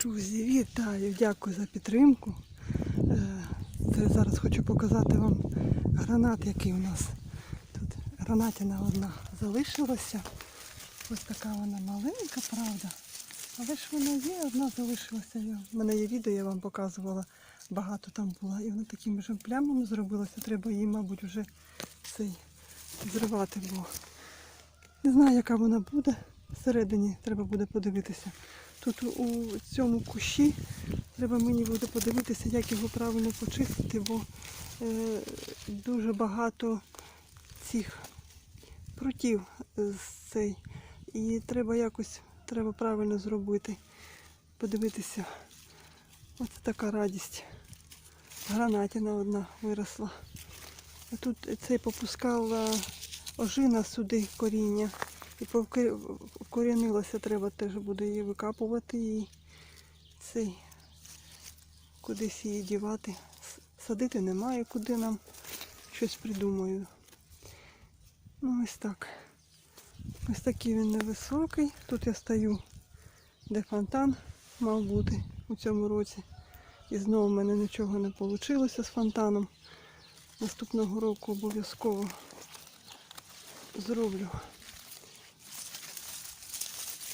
Друзі, вітаю! Дякую за підтримку. Е, Це зараз хочу показати вам гранат, який у нас. Тут гранатина одна залишилася. Ось така вона маленька, правда. Але ж вона є, одна залишилася. У мене є відео, я вам показувала. Багато там було. І вона такими ж плямами зробилася. Треба її, мабуть, вже цей зривати, бо не знаю, яка вона буде. Всередині треба буде подивитися. Тут у цьому кущі треба мені буде подивитися, як його правильно почистити, бо е, дуже багато цих прутів з цей. І треба якось треба правильно зробити. Подивитися. Ось така радість. Гранатина одна виросла. А тут цей попускала ожина сюди коріння. І вкорінилася, треба теж буде її викапувати і цей кудись її дівати. Садити немає, куди нам щось придумаю. Ну ось так. Ось такий він невисокий. Тут я стою, де фонтан мав бути у цьому році. І знову в мене нічого не вийшло з фонтаном. Наступного року обов'язково зроблю.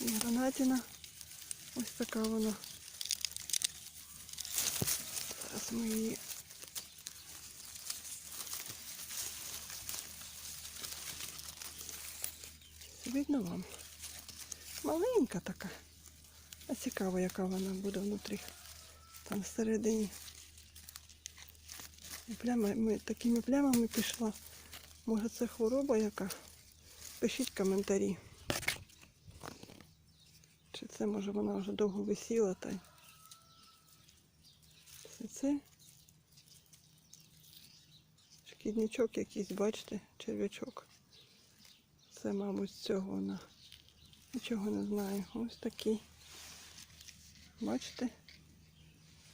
І гранатина. Ось така вона. Зараз ми її. Видно вам? Маленька така. А цікаво, яка вона буде внутрі. Там всередині. І Пляма, ми, такими плямами пішла. Може це хвороба яка? Пишіть коментарі. Це може вона вже довго висіла та й. Це це. Шкідничок якийсь, бачите, черв'ячок. Це, мабуть, з цього вона. Нічого не знаю. Ось такий. Бачите?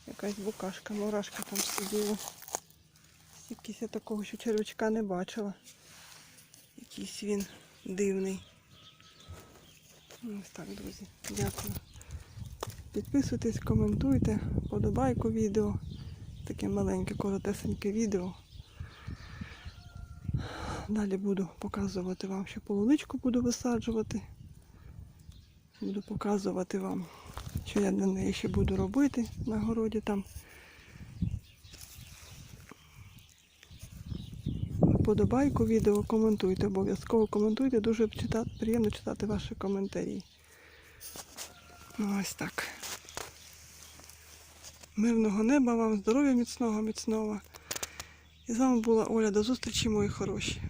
Якась букашка, мурашка там сиділа. Якийсь я такого ще червячка не бачила. Якийсь він дивний. Ось так, друзі. Дякую. Підписуйтесь, коментуйте, подобайку відео. Таке маленьке, коротесеньке відео. Далі буду показувати вам, що полуничку буду висаджувати. Буду показувати вам, що я для неї ще буду робити на городі там. Подобайку відео, коментуйте, обов'язково коментуйте. Дуже приємно читати ваші коментарі. Ну, ось так. Мирного неба вам, здоров'я міцного, міцного. І з вами була Оля. До зустрічі, мої хороші.